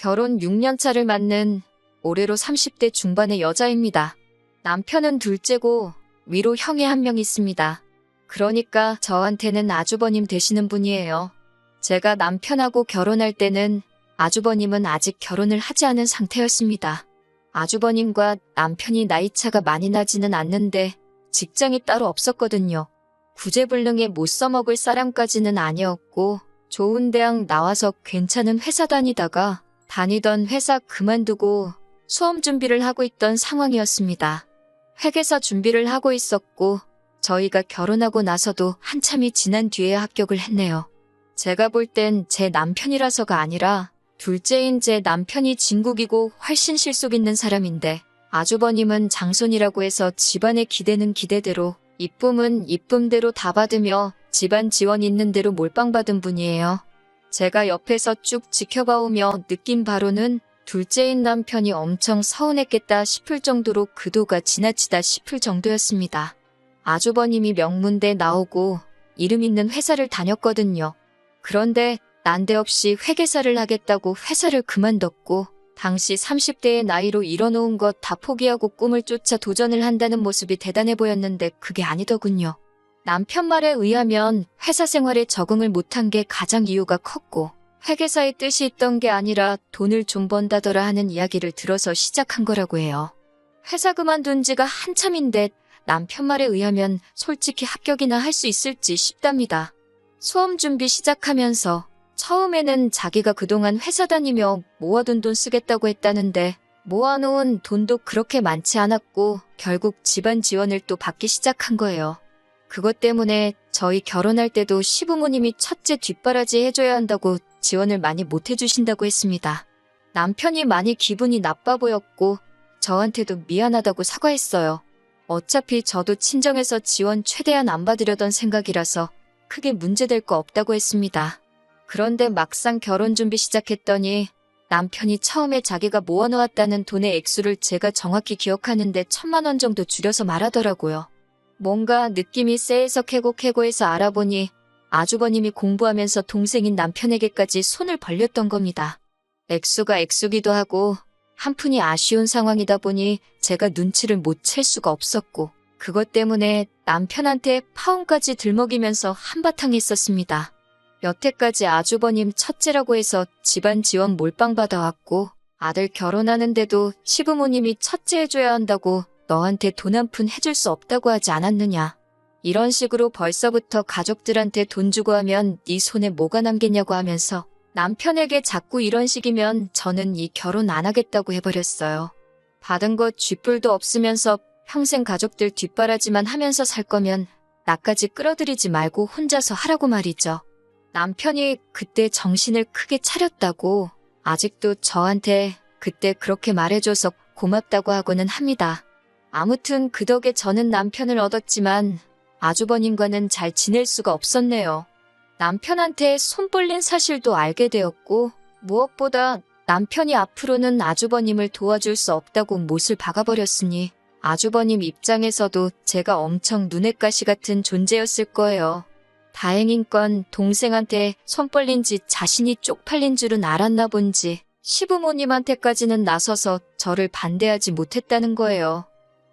결혼 6년 차를 맞는 올해로 30대 중반의 여자입니다. 남편은 둘째고 위로 형이 한 명 있습니다. 그러니까 저한테는 아주버님 되시는 분이에요. 제가 남편하고 결혼할 때는 아주버님은 아직 결혼을 하지 않은 상태였습니다. 아주버님과 남편이 나이차가 많이 나지는 않는데 직장이 따로 없었거든요. 구제불능에 못 써먹을 사람까지는 아니었고 좋은 대학 나와서 괜찮은 회사 다니다가 다니던 회사 그만두고 수험 준비를 하고 있던 상황이었습니다. 회계사 준비를 하고 있었고 저희가 결혼하고 나서도 한참이 지난 뒤에 합격을 했네요. 제가 볼 땐 제 남편이라서가 아니라 둘째인 제 남편이 진국이고 훨씬 실속 있는 사람인데 아주버님은 장손이라고 해서 집안의 기대는 기대대로 이쁨은 이쁨대로 다 받으며 집안 지원 있는 대로 몰빵 받은 분이에요. 제가 옆에서 쭉 지켜봐오며 느낀 바로는 둘째인 남편이 엄청 서운했겠다 싶을 정도로 그도가 지나치다 싶을 정도였습니다. 아주버님이 명문대 나오고 이름 있는 회사를 다녔거든요. 그런데 난데없이 회계사를 하겠다고 회사를 그만뒀고 당시 30대의 나이로 이뤄놓은 것 다 포기하고 꿈을 쫓아 도전을 한다는 모습이 대단해 보였는데 그게 아니더군요. 남편 말에 의하면 회사 생활에 적응을 못한 게 가장 이유가 컸고 회계사의 뜻이 있던 게 아니라 돈을 좀 번다더라 하는 이야기를 들어서 시작한 거라고 해요. 회사 그만둔 지가 한참인데 남편 말에 의하면 솔직히 합격이나 할 수 있을지 싶답니다. 수험 준비 시작하면서 처음에는 자기가 그동안 회사 다니며 모아둔 돈 쓰겠다고 했다는데 모아놓은 돈도 그렇게 많지 않았고 결국 집안 지원을 또 받기 시작한 거예요. 그것 때문에 저희 결혼할 때도 시부모님이 첫째 뒷바라지 해줘야 한다고 지원을 많이 못 해주신다고 했습니다. 남편이 많이 기분이 나빠 보였고 저한테도 미안하다고 사과했어요. 어차피 저도 친정에서 지원 최대한 안 받으려던 생각이라서 크게 문제될 거 없다고 했습니다. 그런데 막상 결혼 준비 시작했더니 남편이 처음에 자기가 모아놓았다는 돈의 액수를 제가 정확히 기억하는데 천만 원 정도 줄여서 말하더라고요. 뭔가 느낌이 쎄해서 캐고캐고해서 알아보니 아주버님이 공부하면서 동생인 남편에게까지 손을 벌렸던 겁니다. 액수가 액수기도 하고 한 푼이 아쉬운 상황이다 보니 제가 눈치를 못 챌 수가 없었고 그것 때문에 남편한테 파혼까지 들먹이면서 한바탕 했었습니다. 여태까지 아주버님 첫째라고 해서 집안 지원 몰빵 받아왔고 아들 결혼하는데도 시부모님이 첫째 해줘야 한다고 너한테 돈 한 푼 해줄 수 없다고 하지 않았느냐. 이런 식으로 벌써부터 가족들한테 돈 주고 하면 네 손에 뭐가 남겠냐고 하면서 남편에게 자꾸 이런 식이면 저는 이 결혼 안 하겠다고 해버렸어요. 받은 거 쥐뿔도 없으면서 평생 가족들 뒷바라지만 하면서 살 거면 나까지 끌어들이지 말고 혼자서 하라고 말이죠. 남편이 그때 정신을 크게 차렸다고 아직도 저한테 그때 그렇게 말해줘서 고맙다고 하고는 합니다. 아무튼 그 덕에 저는 남편을 얻었지만 아주버님과는 잘 지낼 수가 없었네요. 남편한테 손 벌린 사실도 알게 되었고 무엇보다 남편이 앞으로는 아주버님을 도와줄 수 없다고 못을 박아버렸으니 아주버님 입장에서도 제가 엄청 눈엣 가시 같은 존재였을 거예요. 다행인 건 동생한테 손 벌린 지 자신이 쪽팔린 줄은 알았나 본지 시부모님한테까지는 나서서 저를 반대하지 못했다는 거예요.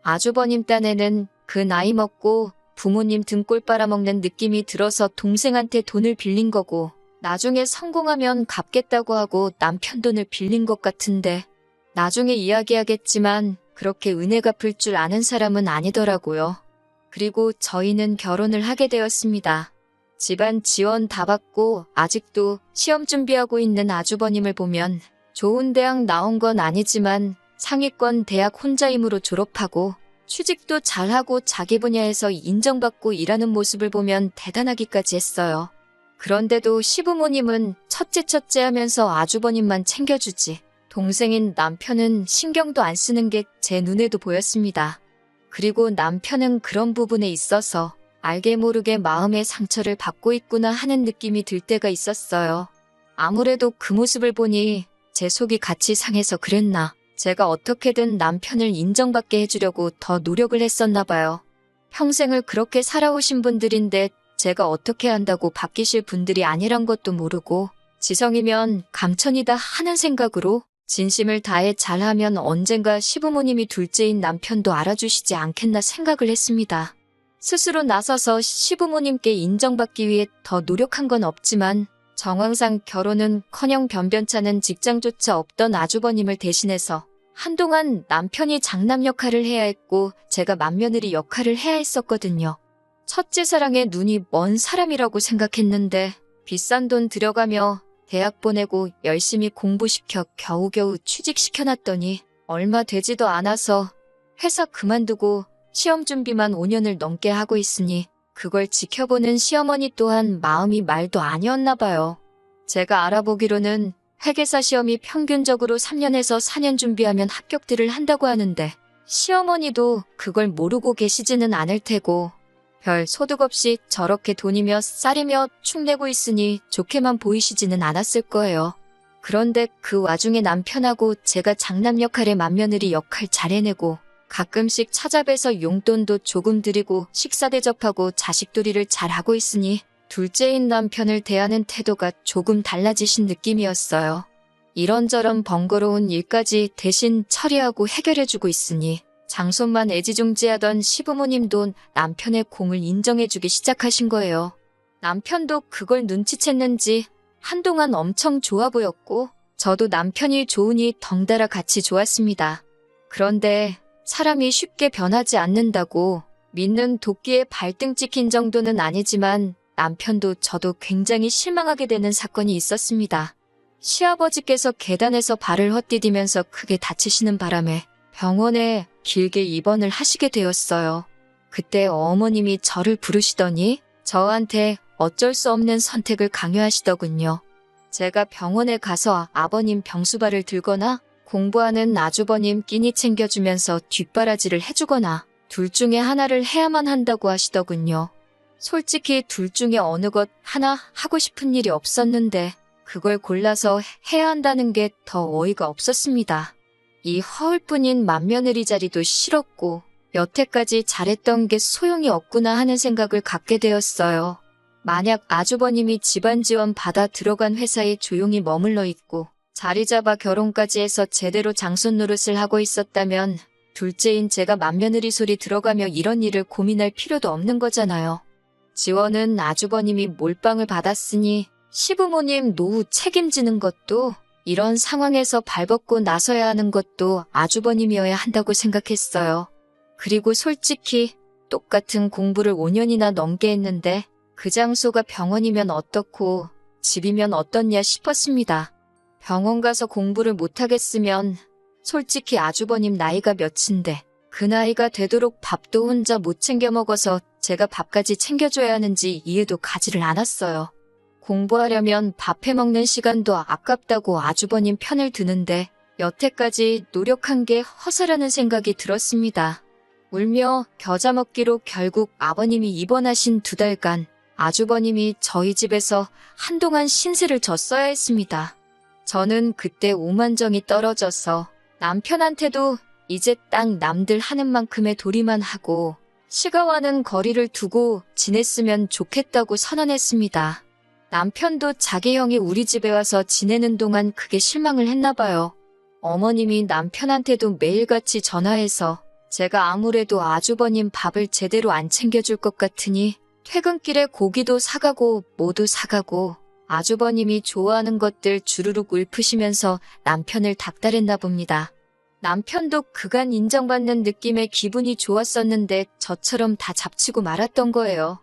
아주버님 딴에는 그 나이 먹고 부모님 등골 빨아먹는 느낌이 들어서 동생한테 돈을 빌린 거고 나중에 성공하면 갚겠다고 하고 남편 돈을 빌린 것 같은데 나중에 이야기하겠지만 그렇게 은혜 갚을 줄 아는 사람은 아니더라고요. 그리고 저희는 결혼을 하게 되었습니다. 집안 지원 다 받고 아직도 시험 준비하고 있는 아주버님을 보면 좋은 대학 나온 건 아니지만 상위권 대학 혼자임으로 졸업하고 취직도 잘하고 자기 분야에서 인정받고 일하는 모습을 보면 대단하기까지 했어요. 그런데도 시부모님은 첫째 첫째 하면서 아주버님만 챙겨주지. 동생인 남편은 신경도 안 쓰는 게 제 눈에도 보였습니다. 그리고 남편은 그런 부분에 있어서 알게 모르게 마음의 상처를 받고 있구나 하는 느낌이 들 때가 있었어요. 아무래도 그 모습을 보니 제 속이 같이 상해서 그랬나. 제가 어떻게든 남편을 인정받게 해주려고 더 노력을 했었나 봐요. 평생을 그렇게 살아오신 분들인데 제가 어떻게 한다고 바뀌실 분들이 아니란 것도 모르고 지성이면 감천이다 하는 생각으로 진심을 다해 잘하면 언젠가 시부모님이 둘째인 남편도 알아주시지 않겠나 생각을 했습니다. 스스로 나서서 시부모님께 인정받기 위해 더 노력한 건 없지만 정황상 결혼은 커녕 변변찮은 직장조차 없던 아주버님을 대신해서 한동안 남편이 장남 역할을 해야 했고 제가 맏며느리 역할을 해야 했었거든요. 첫째 사랑에 눈이 먼 사람이라고 생각했는데 비싼 돈 들여가며 대학 보내고 열심히 공부시켜 겨우겨우 취직시켜놨더니 얼마 되지도 않아서 회사 그만두고 시험 준비만 5년을 넘게 하고 있으니 그걸 지켜보는 시어머니 또한 마음이 말도 아니었나 봐요. 제가 알아보기로는 회계사 시험이 평균적으로 3년에서 4년 준비하면 합격들을 한다고 하는데 시어머니도 그걸 모르고 계시지는 않을 테고 별 소득 없이 저렇게 돈이며 쌀이며 축내고 있으니 좋게만 보이시지는 않았을 거예요. 그런데 그 와중에 남편하고 제가 장남 역할의 맏며느리 역할 잘 해내고 가끔씩 찾아뵈서 용돈도 조금 드리고 식사 대접하고 자식돌이를 잘하고 있으니 둘째인 남편을 대하는 태도가 조금 달라지신 느낌이었어요. 이런저런 번거로운 일까지 대신 처리하고 해결해주고 있으니 장손만 애지중지하던 시부모님도 남편의 공을 인정해주기 시작하신 거예요. 남편도 그걸 눈치챘는지 한동안 엄청 좋아 보였고 저도 남편이 좋으니 덩달아 같이 좋았습니다. 그런데 사람이 쉽게 변하지 않는다고 믿는 도끼에 발등 찍힌 정도는 아니지만 남편도 저도 굉장히 실망하게 되는 사건이 있었습니다. 시아버지께서 계단에서 발을 헛디디면서 크게 다치시는 바람에 병원에 길게 입원을 하시게 되었어요. 그때 어머님이 저를 부르시더니 저한테 어쩔 수 없는 선택을 강요하시더군요. 제가 병원에 가서 아버님 병수발을 들거나 공부하는 아주버님 끼니 챙겨주면서 뒷바라지를 해주거나 둘 중에 하나를 해야만 한다고 하시더군요. 솔직히 둘 중에 어느 것 하나 하고 싶은 일이 없었는데 그걸 골라서 해야 한다는 게 더 어이가 없었습니다. 이 허울뿐인 맏며느리 자리도 싫었고 여태까지 잘했던 게 소용이 없구나 하는 생각을 갖게 되었어요. 만약 아주버님이 집안 지원 받아 들어간 회사에 조용히 머물러 있고 자리 잡아 결혼까지 해서 제대로 장손 노릇을 하고 있었다면 둘째인 제가 맏며느리 소리 들어가며 이런 일을 고민할 필요도 없는 거잖아요. 지원은 아주버님이 몰빵을 받았으니 시부모님 노후 책임지는 것도 이런 상황에서 발벗고 나서야 하는 것도 아주버님이어야 한다고 생각했어요. 그리고 솔직히 똑같은 공부를 5년이나 넘게 했는데 그 장소가 병원이면 어떻고 집이면 어떻냐 싶었습니다. 병원 가서 공부를 못하겠으면 솔직히 아주버님 나이가 몇인데 그 나이가 되도록 밥도 혼자 못 챙겨 먹어서 제가 밥까지 챙겨줘야 하는지 이해도 가지를 않았어요. 공부하려면 밥 해 먹는 시간도 아깝다고 아주버님 편을 드는데 여태까지 노력한 게 허사라는 생각이 들었습니다. 울며 겨자 먹기로 결국 아버님이 입원하신 두 달간 아주버님이 저희 집에서 한동안 신세를 졌어야 했습니다. 저는 그때 오만정이 떨어져서 남편한테도 이제 딱 남들 하는 만큼의 도리만 하고 시가와는 거리를 두고 지냈으면 좋겠다고 선언했습니다. 남편도 자기 형이 우리 집에 와서 지내는 동안 크게 실망을 했나 봐요. 어머님이 남편한테도 매일같이 전화해서 제가 아무래도 아주버님 밥을 제대로 안 챙겨줄 것 같으니 퇴근길에 고기도 사가고 뭐도 사가고 아주버님이 좋아하는 것들 주르륵 읊으시면서 남편을 닥달했나 봅니다. 남편도 그간 인정받는 느낌에 기분이 좋았었는데 저처럼 다 잡치고 말았던 거예요.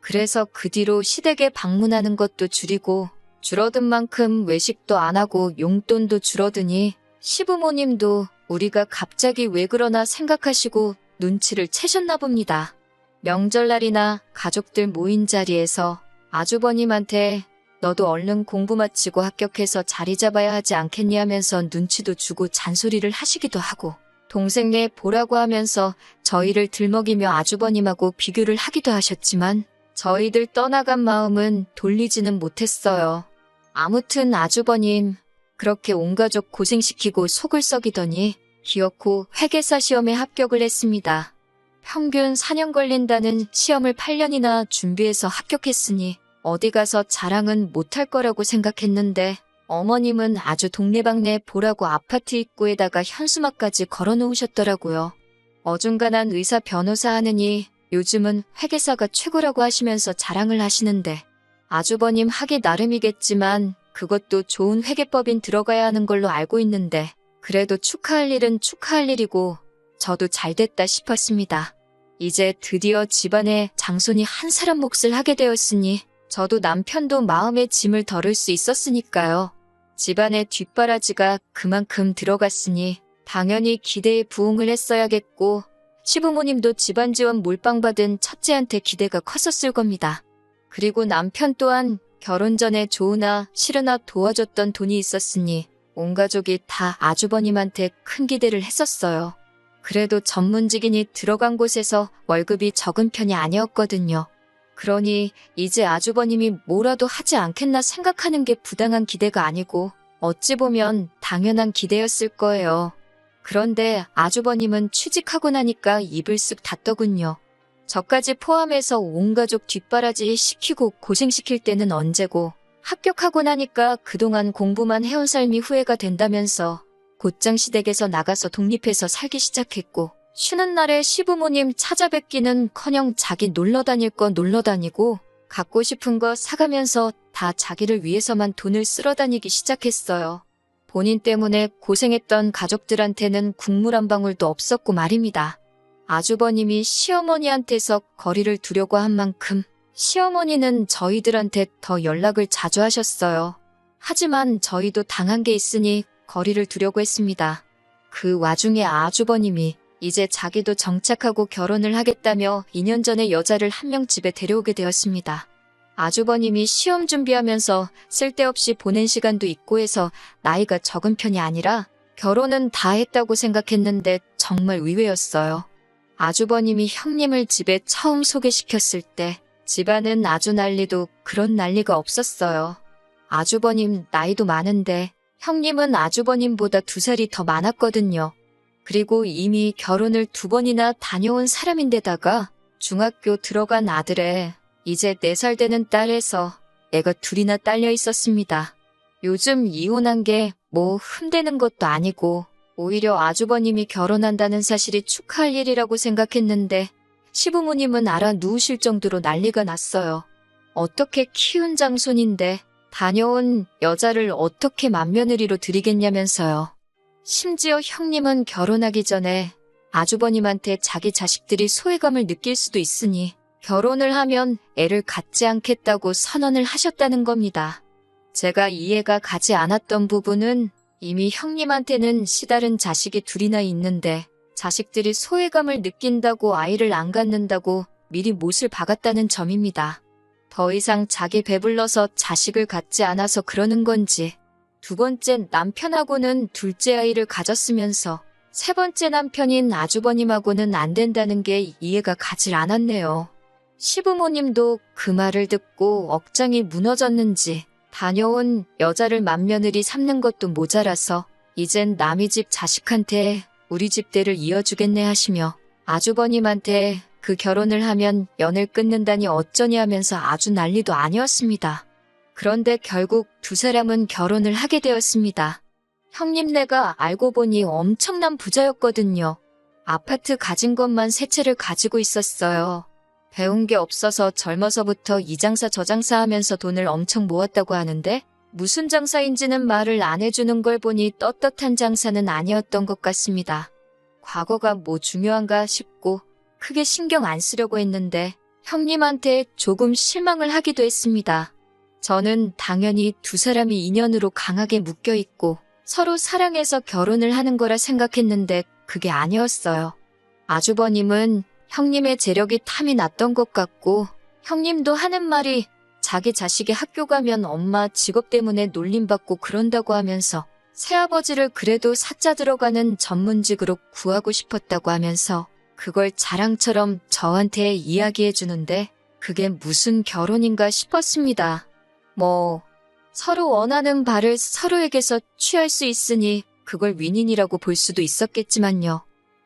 그래서 그 뒤로 시댁에 방문하는 것도 줄이고 줄어든 만큼 외식도 안 하고 용돈도 줄어드니 시부모님도 우리가 갑자기 왜 그러나 생각하시고 눈치를 채셨나 봅니다. 명절날이나 가족들 모인 자리에서 아주버님한테 너도 얼른 공부 마치고 합격해서 자리 잡아야 하지 않겠니 하면서 눈치도 주고 잔소리를 하시기도 하고 동생네 보라고 하면서 저희를 들먹이며 아주버님하고 비교를 하기도 하셨지만 저희들 떠나간 마음은 돌리지는 못했어요. 아무튼 아주버님 그렇게 온 가족 고생시키고 속을 썩이더니 기어코 회계사 시험에 합격을 했습니다. 평균 4년 걸린다는 시험을 8년이나 준비해서 합격했으니 어디 가서 자랑은 못할 거라고 생각했는데 어머님은 아주 동네방네 보라고 아파트 입구에다가 현수막까지 걸어 놓으셨더라고요. 어중간한 의사 변호사 하느니 요즘은 회계사가 최고라고 하시면서 자랑을 하시는데 아주버님 하기 나름이겠지만 그것도 좋은 회계법인 들어가야 하는 걸로 알고 있는데 그래도 축하할 일은 축하할 일이고 저도 잘 됐다 싶었습니다. 이제 드디어 집안에 장손이 한 사람 몫을 하게 되었으니 저도 남편도 마음의 짐을 덜을 수 있었으니까요. 집안의 뒷바라지가 그만큼 들어갔으니 당연히 기대에 부응을 했어야겠고 시부모님도 집안 지원 몰빵 받은 첫째한테 기대가 컸었을 겁니다. 그리고 남편 또한 결혼 전에 좋으나 싫으나 도와줬던 돈이 있었으니 온 가족이 다 아주버님한테 큰 기대를 했었어요. 그래도 전문직인이 들어간 곳에서 월급이 적은 편이 아니었거든요. 그러니 이제 아주버님이 뭐라도 하지 않겠나 생각하는 게 부당한 기대가 아니고 어찌 보면 당연한 기대였을 거예요. 그런데 아주버님은 취직하고 나니까 입을 쓱 닫더군요. 저까지 포함해서 온 가족 뒷바라지 시키고 고생시킬 때는 언제고 합격하고 나니까 그동안 공부만 해온 삶이 후회가 된다면서 곧장 시댁에서 나가서 독립해서 살기 시작했고 쉬는 날에 시부모님 찾아뵙기는 커녕 자기 놀러 다닐 거 놀러 다니고 갖고 싶은 거 사가면서 다 자기를 위해서만 돈을 쓸어 다니기 시작했어요. 본인 때문에 고생했던 가족들한테는 국물 한 방울도 없었고 말입니다. 아주버님이 시어머니한테서 거리를 두려고 한 만큼 시어머니는 저희들한테 더 연락을 자주 하셨어요. 하지만 저희도 당한 게 있으니 거리를 두려고 했습니다. 그 와중에 아주버님이 이제 자기도 정착하고 결혼을 하겠다며 2년 전에 여자를 한 명 집에 데려오게 되었습니다. 아주버님이 시험 준비하면서 쓸데없이 보낸 시간도 있고 해서 나이가 적은 편이 아니라 결혼은 다 했다고 생각했는데 정말 의외였어요. 아주버님이 형님을 집에 처음 소개시켰을 때 집안은 아주 난리도 그런 난리가 없었어요. 아주버님 나이도 많은데 형님은 아주버님보다 두 살이 더 많았거든요. 그리고 이미 결혼을 두 번이나 다녀온 사람인데다가 중학교 들어간 아들에 이제 4살 되는 딸에서 애가 둘이나 딸려 있었습니다. 요즘 이혼한 게 뭐 흠되는 것도 아니고 오히려 아주버님이 결혼한다는 사실이 축하할 일이라고 생각했는데 시부모님은 알아 누우실 정도로 난리가 났어요. 어떻게 키운 장손인데 다녀온 여자를 어떻게 맏며느리로 드리겠냐면서요. 심지어 형님은 결혼하기 전에 아주버님한테 자기 자식들이 소외감을 느낄 수도 있으니 결혼을 하면 애를 갖지 않겠다고 선언을 하셨다는 겁니다. 제가 이해가 가지 않았던 부분은 이미 형님한테는 시다른 자식이 둘이나 있는데 자식들이 소외감을 느낀다고 아이를 안 갖는다고 미리 못을 박았다는 점입니다. 더 이상 자기 배불러서 자식을 갖지 않아서 그러는 건지 두 번째 남편하고는 둘째 아이를 가졌으면서 세 번째 남편인 아주버님하고는 안 된다는 게 이해가 가질 않았네요. 시부모님도 그 말을 듣고 억장이 무너졌는지 다녀온 여자를 맏며느리 삼는 것도 모자라서 이젠 남의 집 자식한테 우리 집대를 이어주겠네 하시며 아주버님한테 그 결혼을 하면 연을 끊는다니 어쩌니 하면서 아주 난리도 아니었습니다. 그런데 결국 두 사람은 결혼을 하게 되었습니다. 형님네가 알고 보니 엄청난 부자였거든요. 아파트 가진 것만 세 채를 가지고 있었어요. 배운 게 없어서 젊어서부터 이 장사 저 장사 하면서 돈을 엄청 모았다고 하는데 무슨 장사인지는 말을 안 해주는 걸 보니 떳떳한 장사는 아니었던 것 같습니다. 과거가 뭐 중요한가 싶고 크게 신경 안 쓰려고 했는데 형님한테 조금 실망을 하기도 했습니다. 저는 당연히 두 사람이 인연으로 강하게 묶여 있고 서로 사랑해서 결혼을 하는 거라 생각했는데 그게 아니었어요. 아주버님은 형님의 재력이 탐이 났던 것 같고 형님도 하는 말이 자기 자식이 학교 가면 엄마 직업 때문에 놀림받고 그런다고 하면서 새아버지를 그래도 사자 들어가는 전문직으로 구하고 싶었다고 하면서 그걸 자랑처럼 저한테 이야기해 주는데 그게 무슨 결혼인가 싶었습니다. 뭐 서로 원하는 바를 서로에게서 취할 수 있으니 그걸 윈윈이라고 볼 수도 있었겠지만요.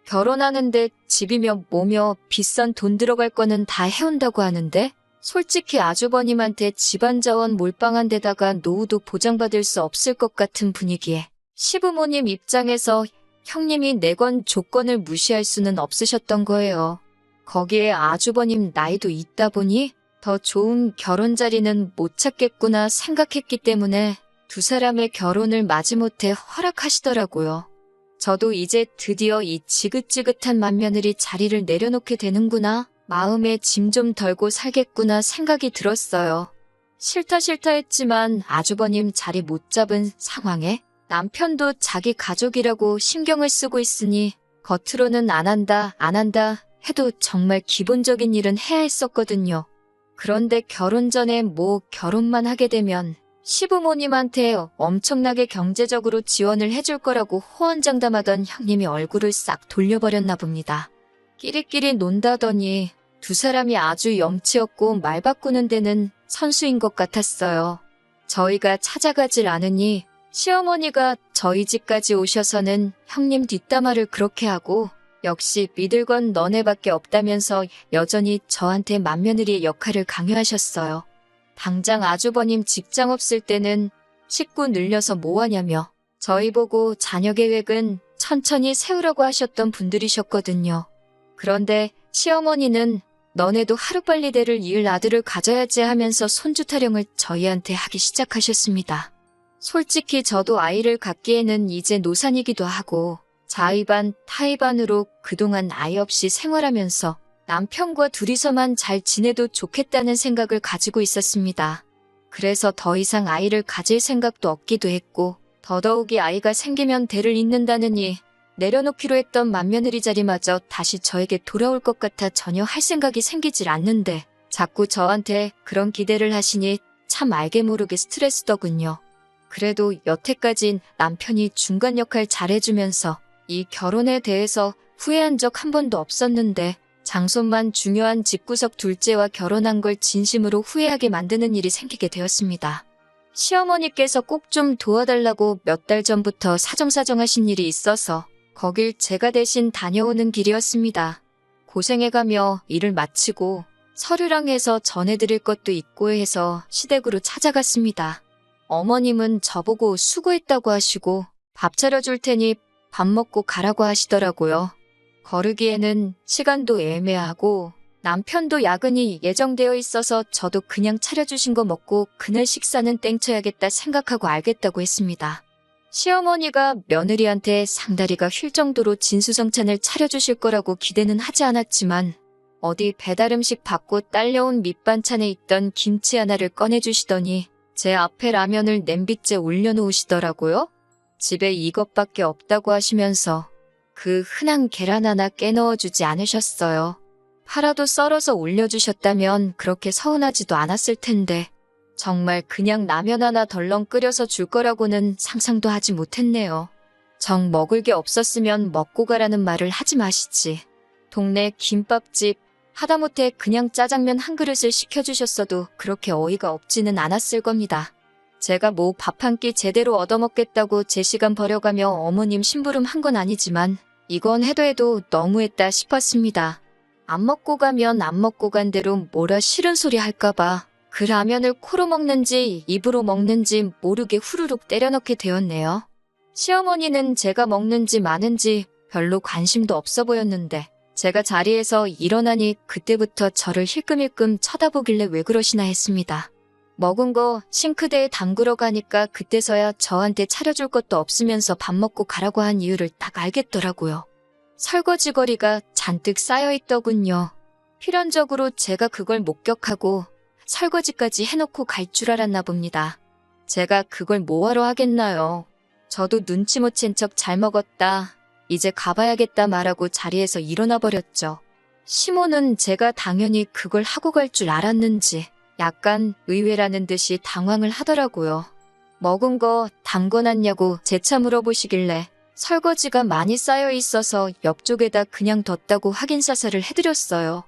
결혼하는데 집이며 뭐며 비싼 돈 들어갈 거는 다 해온다고 하는데 솔직히 아주버님한테 집안 자원 몰빵한 데다가 노후도 보장받을 수 없을 것 같은 분위기에 시부모님 입장에서 형님이 내건 조건을 무시할 수는 없으셨던 거예요. 거기에 아주버님 나이도 있다 보니 더 좋은 결혼 자리는 못 찾겠구나 생각했기 때문에 두 사람의 결혼을 마지못해 허락하시더라고요. 저도 이제 드디어 이 지긋지긋한 맏며느리 자리를 내려놓게 되는구나. 마음에 짐 좀 덜고 살겠구나 생각이 들었어요. 싫다 싫다 했지만 아주버님 자리 못 잡은 상황에 남편도 자기 가족이라고 신경을 쓰고 있으니 겉으로는 안 한다, 안 한다 해도 정말 기본적인 일은 해야 했었거든요. 그런데 결혼 전에 뭐 결혼만 하게 되면 시부모님한테 엄청나게 경제적으로 지원을 해줄 거라고 호언장담하던 형님이 얼굴을 싹 돌려버렸나 봅니다. 끼리끼리 논다더니 두 사람이 아주 염치없고 말 바꾸는 데는 선수인 것 같았어요. 저희가 찾아가질 않으니 시어머니가 저희 집까지 오셔서는 형님 뒷담화를 그렇게 하고 역시 믿을 건 너네밖에 없다면서 여전히 저한테 맏며느리의 역할을 강요하셨어요. 당장 아주버님 직장 없을 때는 식구 늘려서 뭐하냐며 저희 보고 자녀 계획은 천천히 세우라고 하셨던 분들이셨거든요. 그런데 시어머니는 너네도 하루빨리 대를 이을 아들을 가져야지 하면서 손주 타령을 저희한테 하기 시작하셨습니다. 솔직히 저도 아이를 갖기에는 이제 노산이기도 하고 자의반, 타의반으로 그동안 아이 없이 생활하면서 남편과 둘이서만 잘 지내도 좋겠다는 생각을 가지고 있었습니다. 그래서 더 이상 아이를 가질 생각도 없기도 했고 더더욱이 아이가 생기면 대를 잇는다느니 내려놓기로 했던 맏며느리 자리마저 다시 저에게 돌아올 것 같아 전혀 할 생각이 생기질 않는데 자꾸 저한테 그런 기대를 하시니 참 알게 모르게 스트레스더군요. 그래도 여태까진 남편이 중간 역할 잘해주면서 이 결혼에 대해서 후회한 적 한 번도 없었는데 장손만 중요한 집구석 둘째와 결혼한 걸 진심으로 후회하게 만드는 일이 생기게 되었습니다. 시어머니께서 꼭 좀 도와달라고 몇 달 전부터 사정사정 하신 일이 있어서 거길 제가 대신 다녀오는 길이었습니다. 고생해가며 일을 마치고 서류랑 해서 전해드릴 것도 있고 해서 시댁으로 찾아갔습니다. 어머님은 저보고 수고했다고 하시고 밥 차려줄 테니 밥 먹고 가라고 하시더라고요. 거르기에는 시간도 애매하고 남편도 야근이 예정되어 있어서 저도 그냥 차려주신 거 먹고 그날 식사는 땡쳐야겠다 생각하고 알겠다고 했습니다. 시어머니가 며느리한테 상다리가 휠 정도로 진수성찬을 차려주실 거라고 기대는 하지 않았지만 어디 배달음식 받고 딸려온 밑반찬에 있던 김치 하나를 꺼내주시더니 제 앞에 라면을 냄비째 올려놓으시더라고요. 집에 이것밖에 없다고 하시면서 그 흔한 계란 하나 깨넣어 주지 않으셨어요. 파라도 썰어서 올려주셨다면 그렇게 서운하지도 않았을 텐데 정말 그냥 라면 하나 덜렁 끓여서 줄 거라고는 상상도 하지 못했네요. 정 먹을 게 없었으면 먹고 가라는 말을 하지 마시지. 동네 김밥집 하다못해 그냥 짜장면 한 그릇을 시켜주셨어도 그렇게 어이가 없지는 않았을 겁니다. 제가 뭐 밥 한 끼 제대로 얻어먹겠다고 제 시간 버려가며 어머님 심부름 한 건 아니지만 이건 해도 해도 너무했다 싶었습니다. 안 먹고 가면 안 먹고 간 대로 뭐라 싫은 소리 할까봐 그 라면을 코로 먹는지 입으로 먹는지 모르게 후루룩 때려넣게 되었네요. 시어머니는 제가 먹는지 마는지 별로 관심도 없어 보였는데 제가 자리에서 일어나니 그때부터 저를 힐끔힐끔 쳐다보길래 왜 그러시나 했습니다. 먹은 거 싱크대에 담그러 가니까 그때서야 저한테 차려줄 것도 없으면서 밥 먹고 가라고 한 이유를 딱 알겠더라고요. 설거지거리가 잔뜩 쌓여 있더군요. 필연적으로 제가 그걸 목격하고 설거지까지 해놓고 갈 줄 알았나 봅니다. 제가 그걸 뭐하러 하겠나요? 저도 눈치 못 챈 척 잘 먹었다. 이제 가봐야겠다 말하고 자리에서 일어나 버렸죠. 시모는 제가 당연히 그걸 하고 갈 줄 알았는지 약간 의외라는 듯이 당황을 하더라고요. 먹은 거 담궈놨냐고 재차 물어보시길래 설거지가 많이 쌓여 있어서 옆쪽에다 그냥 뒀다고 확인 사살을 해드렸어요.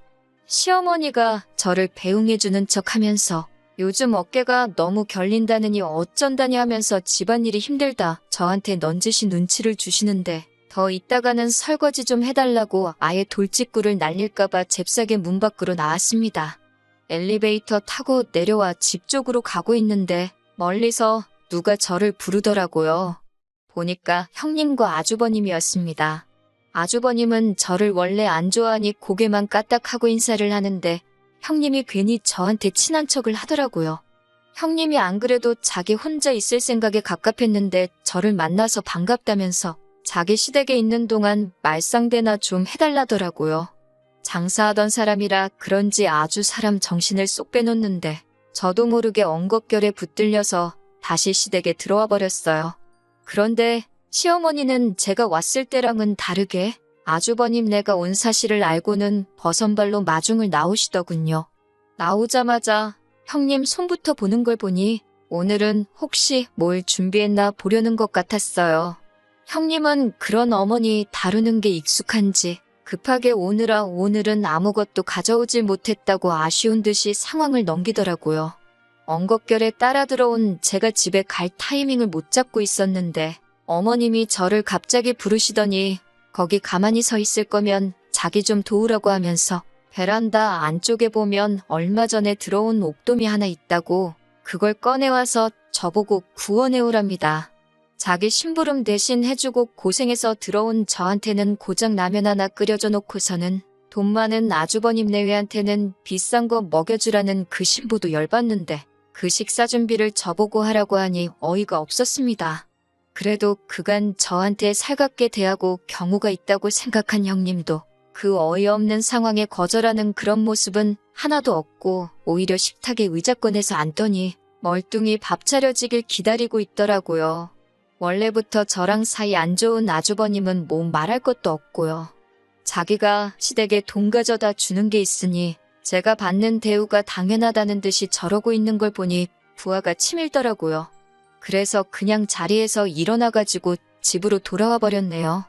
시어머니가 저를 배웅해주는 척 하면서 요즘 어깨가 너무 결린다느니 어쩐다니 하면서 집안일이 힘들다 저한테 넌지시 눈치를 주시는데 더 있다가는 설거지 좀 해달라고 아예 돌직구를 날릴까봐 잽싸게 문 밖으로 나왔습니다. 엘리베이터 타고 내려와 집 쪽으로 가고 있는데 멀리서 누가 저를 부르더라고요. 보니까 형님과 아주버님이었습니다. 아주버님은 저를 원래 안 좋아하니 고개만 까딱하고 인사를 하는데 형님이 괜히 저한테 친한 척을 하더라고요. 형님이 안 그래도 자기 혼자 있을 생각에 갑갑했는데 저를 만나서 반갑다면서 자기 시댁에 있는 동안 말상대나 좀 해달라더라고요. 장사하던 사람이라 그런지 아주 사람 정신을 쏙 빼놓는데 저도 모르게 엉겁결에 붙들려서 다시 시댁에 들어와 버렸어요. 그런데 시어머니는 제가 왔을 때랑은 다르게 아주버님 내가 온 사실을 알고는 버선발로 마중을 나오시더군요. 나오자마자 형님 손부터 보는 걸 보니 오늘은 혹시 뭘 준비했나 보려는 것 같았어요. 형님은 그런 어머니 다루는 게 익숙한지 급하게 오느라 오늘은 아무것도 가져오질 못했다고 아쉬운 듯이 상황을 넘기더라고요. 엉겁결에 따라 들어온 제가 집에 갈 타이밍을 못 잡고 있었는데 어머님이 저를 갑자기 부르시더니 거기 가만히 서 있을 거면 자기 좀 도우라고 하면서 베란다 안쪽에 보면 얼마 전에 들어온 옥돔이 하나 있다고 그걸 꺼내와서 저보고 구워내오랍니다. 자기 심부름 대신 해주고 고생해서 들어온 저한테는 고작 라면 하나 끓여줘 놓고서는 돈 많은 아주버님 내외한테는 비싼 거 먹여주라는 그 신부도 열받는데 그 식사 준비를 저보고 하라고 하니 어이가 없었습니다. 그래도 그간 저한테 살갑게 대하고 경우가 있다고 생각한 형님도 그 어이없는 상황에 거절하는 그런 모습은 하나도 없고 오히려 식탁에 의자 꺼내서 앉더니 멀뚱히 밥 차려지길 기다리고 있더라고요. 원래부터 저랑 사이 안 좋은 아주버님은 뭐 말할 것도 없고요. 자기가 시댁에 돈 가져다 주는 게 있으니 제가 받는 대우가 당연하다는 듯이 저러고 있는 걸 보니 부하가 치밀더라고요. 그래서 그냥 자리에서 일어나가지고 집으로 돌아와 버렸네요.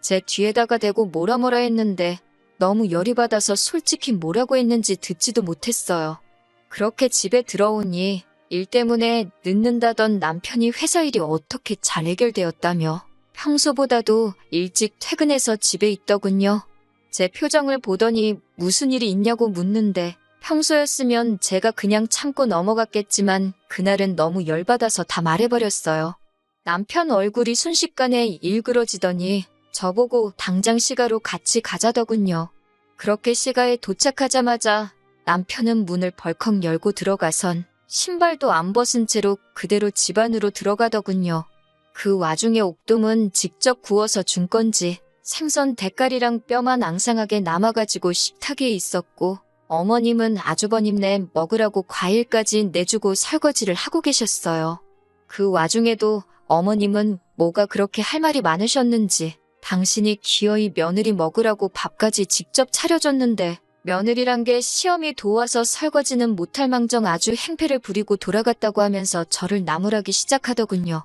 제 뒤에다가 대고 뭐라 뭐라 했는데 너무 열이 받아서 솔직히 뭐라고 했는지 듣지도 못했어요. 그렇게 집에 들어오니 일 때문에 늦는다던 남편이 회사 일이 어떻게 잘 해결되었다며 평소보다도 일찍 퇴근해서 집에 있더군요. 제 표정을 보더니 무슨 일이 있냐고 묻는데 평소였으면 제가 그냥 참고 넘어갔겠지만 그날은 너무 열받아서 다 말해버렸어요. 남편 얼굴이 순식간에 일그러지더니 저보고 당장 시가로 같이 가자더군요. 그렇게 시가에 도착하자마자 남편은 문을 벌컥 열고 들어가선 신발도 안 벗은 채로 그대로 집 안으로 들어가더군요. 그 와중에 옥돔은 직접 구워서 준 건지 생선 대가리랑 뼈만 앙상하게 남아가지고 식탁에 있었고 어머님은 아주버님네 먹으라고 과일까지 내주고 설거지를 하고 계셨어요. 그 와중에도 어머님은 뭐가 그렇게 할 말이 많으셨는지 당신이 기어이 며느리 먹으라고 밥까지 직접 차려줬는데 며느리란 게 시험이 도와서 설거지는 못할 망정 아주 행패를 부리고 돌아갔다고 하면서 저를 나무라기 시작하더군요.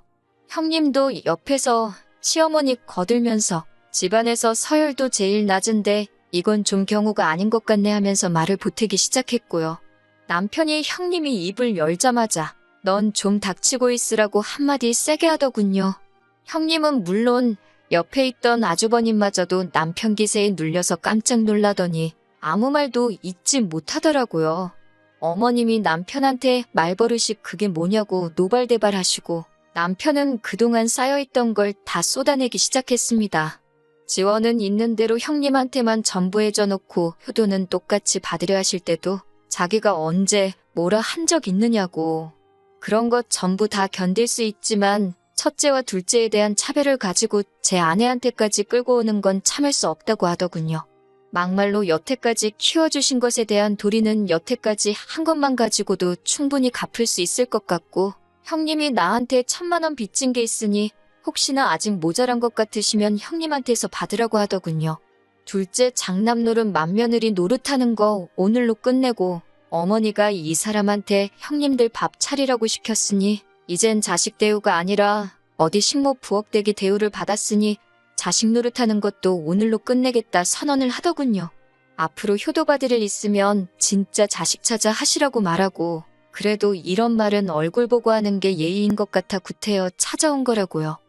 형님도 옆에서 시어머니 거들면서 집안에서 서열도 제일 낮은데 이건 좀 경우가 아닌 것 같네 하면서 말을 보태기 시작했고요. 남편이 형님이 입을 열자마자 넌 좀 닥치고 있으라고 한마디 세게 하더군요. 형님은 물론 옆에 있던 아주버님마저도 남편 기세에 눌려서 깜짝 놀라더니 아무 말도 잊지 못하더라고요. 어머님이 남편한테 말버릇이 그게 뭐냐고 노발대발 하시고 남편은 그동안 쌓여있던 걸 다 쏟아내기 시작했습니다. 지원은 있는 대로 형님한테만 전부 해줘 놓고 효도는 똑같이 받으려 하실 때도 자기가 언제 뭐라 한 적 있느냐고. 그런 것 전부 다 견딜 수 있지만 첫째와 둘째에 대한 차별을 가지고 제 아내한테까지 끌고 오는 건 참을 수 없다고 하더군요. 막말로 여태까지 키워주신 것에 대한 도리는 여태까지 한 것만 가지고도 충분히 갚을 수 있을 것 같고 형님이 나한테 천만 원 빚진 게 있으니 혹시나 아직 모자란 것 같으시면 형님한테서 받으라고 하더군요. 둘째 장남 노릇 맏며느리 노릇하는 거 오늘로 끝내고 어머니가 이 사람한테 형님들 밥 차리라고 시켰으니 이젠 자식 대우가 아니라 어디 식모 부엌대기 대우를 받았으니 자식 노릇하는 것도 오늘로 끝내겠다 선언을 하더군요. 앞으로 효도받을 일 있으면 진짜 자식 찾아 하시라고 말하고 그래도 이런 말은 얼굴 보고 하는 게 예의인 것 같아 구태여 찾아온 거라고요.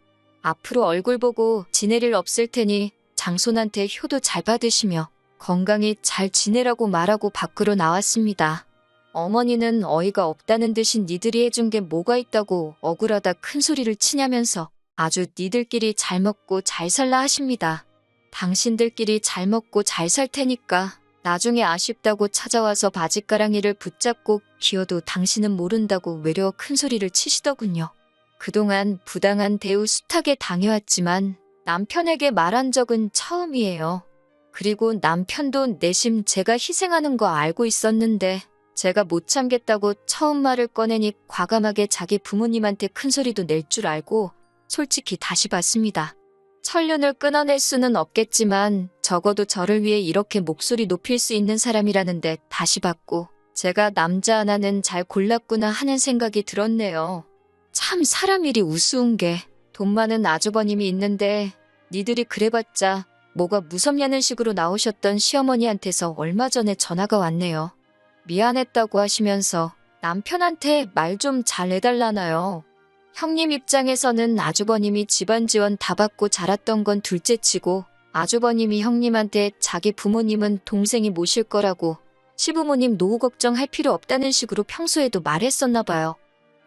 앞으로 얼굴 보고 지낼 일 없을 테니 장손한테 효도 잘 받으시며 건강히 잘 지내라고 말하고 밖으로 나왔습니다. 어머니는 어이가 없다는 듯이 니들이 해준 게 뭐가 있다고 억울하다 큰 소리를 치냐면서 아주 니들끼리 잘 먹고 잘 살라 하십니다. 당신들끼리 잘 먹고 잘 살 테니까 나중에 아쉽다고 찾아와서 바지가랑이를 붙잡고 기어도 당신은 모른다고 외려 큰 소리를 치시더군요. 그동안 부당한 대우 숱하게 당해왔지만 남편에게 말한 적은 처음이에요. 그리고 남편도 내심 제가 희생하는 거 알고 있었는데 제가 못 참겠다고 처음 말을 꺼내니 과감하게 자기 부모님한테 큰 소리도 낼 줄 알고 솔직히 다시 봤습니다. 천륜을 끊어낼 수는 없겠지만 적어도 저를 위해 이렇게 목소리 높일 수 있는 사람이라는데 다시 봤고 제가 남자 하나는 잘 골랐구나 하는 생각이 들었네요. 참 사람 일이 우스운 게 돈 많은 아주버님이 있는데 니들이 그래봤자 뭐가 무섭냐는 식으로 나오셨던 시어머니한테서 얼마 전에 전화가 왔네요. 미안했다고 하시면서 남편한테 말 좀 잘 해달라나요. 형님 입장에서는 아주버님이 집안 지원 다 받고 자랐던 건 둘째치고 아주버님이 형님한테 자기 부모님은 동생이 모실 거라고 시부모님 노후 걱정할 필요 없다는 식으로 평소에도 말했었나 봐요.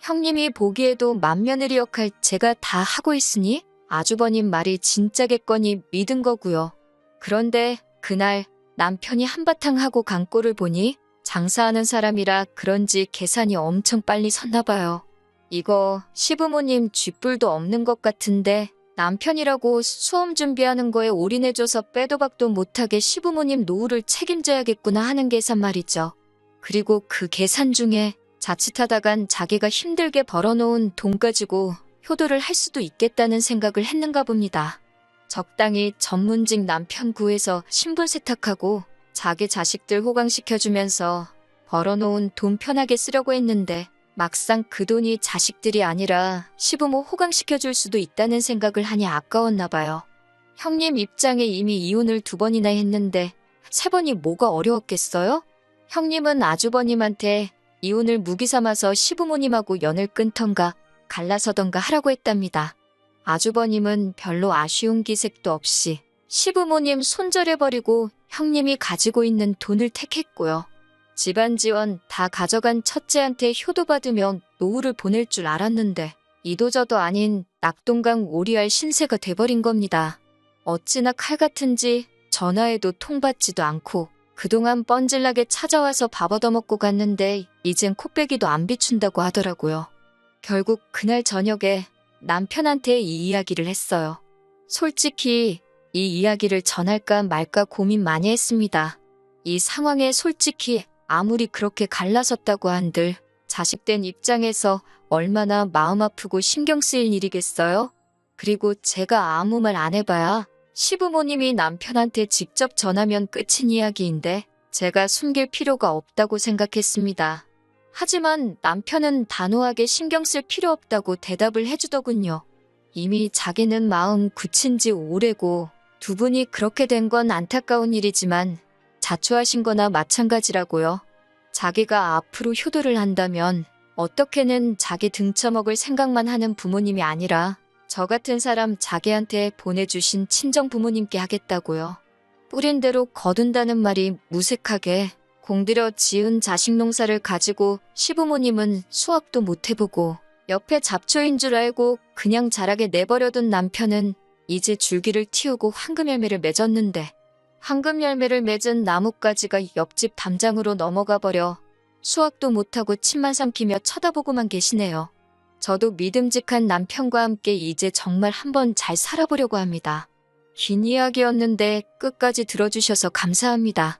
형님이 보기에도 맏며느리 역할 제가 다 하고 있으니 아주버님 말이 진짜겠거니 믿은 거고요. 그런데 그날 남편이 한바탕 하고 간 꼴을 보니 장사하는 사람이라 그런지 계산이 엄청 빨리 섰나 봐요. 이거 시부모님 쥐뿔도 없는 것 같은데 남편이라고 수험 준비하는 거에 올인해줘서 빼도 박도 못하게 시부모님 노후를 책임져야겠구나 하는 계산 말이죠. 그리고 그 계산 중에 자칫하다간 자기가 힘들게 벌어놓은 돈 가지고 효도를 할 수도 있겠다는 생각을 했는가 봅니다. 적당히 전문직 남편 구해서 신분 세탁하고 자기 자식들 호강시켜주면서 벌어놓은 돈 편하게 쓰려고 했는데 막상 그 돈이 자식들이 아니라 시부모 호강시켜줄 수도 있다는 생각을 하니 아까웠나 봐요. 형님 입장에 이미 이혼을 두 번이나 했는데 세 번이 뭐가 어려웠겠어요? 형님은 아주버님한테 이혼을 무기 삼아서 시부모님하고 연을 끊던가 갈라서던가 하라고 했답니다. 아주버님은 별로 아쉬운 기색도 없이 시부모님 손절해버리고 형님이 가지고 있는 돈을 택했고요. 집안 지원 다 가져간 첫째한테 효도받으면 노후를 보낼 줄 알았는데 이도저도 아닌 낙동강 오리알 신세가 돼버린 겁니다. 어찌나 칼 같은지 전화해도 통받지도 않고 그동안 뻔질나게 찾아와서 밥 얻어먹고 갔는데 이젠 코빼기도 안 비춘다고 하더라고요. 결국 그날 저녁에 남편한테 이 이야기를 했어요. 솔직히 이 이야기를 전할까 말까 고민 많이 했습니다. 이 상황에 솔직히 아무리 그렇게 갈라섰다고 한들 자식된 입장에서 얼마나 마음 아프고 신경 쓰일 일이겠어요? 그리고 제가 아무 말 안 해봐야 시부모님이 남편한테 직접 전하면 끝인 이야기인데 제가 숨길 필요가 없다고 생각했습니다. 하지만 남편은 단호하게 신경 쓸 필요 없다고 대답을 해주더군요. 이미 자기는 마음 굳힌 지 오래고 두 분이 그렇게 된 건 안타까운 일이지만 자초하신 거나 마찬가지라고요. 자기가 앞으로 효도를 한다면 어떻게는 자기 등쳐먹을 생각만 하는 부모님이 아니라 저 같은 사람 자기한테 보내주신 친정 부모님께 하겠다고요. 뿌린 대로 거둔다는 말이 무색하게 공들여 지은 자식 농사를 가지고 시부모님은 수업도 못 해보고 옆에 잡초인 줄 알고 그냥 자라게 내버려둔 남편은 이제 줄기를 틔우고 황금열매를 맺었는데 황금 열매를 맺은 나뭇가지가 옆집 담장으로 넘어가 버려 수확도 못하고 침만 삼키며 쳐다보고만 계시네요. 저도 믿음직한 남편과 함께 이제 정말 한번 잘 살아보려고 합니다. 긴 이야기였는데 끝까지 들어주셔서 감사합니다.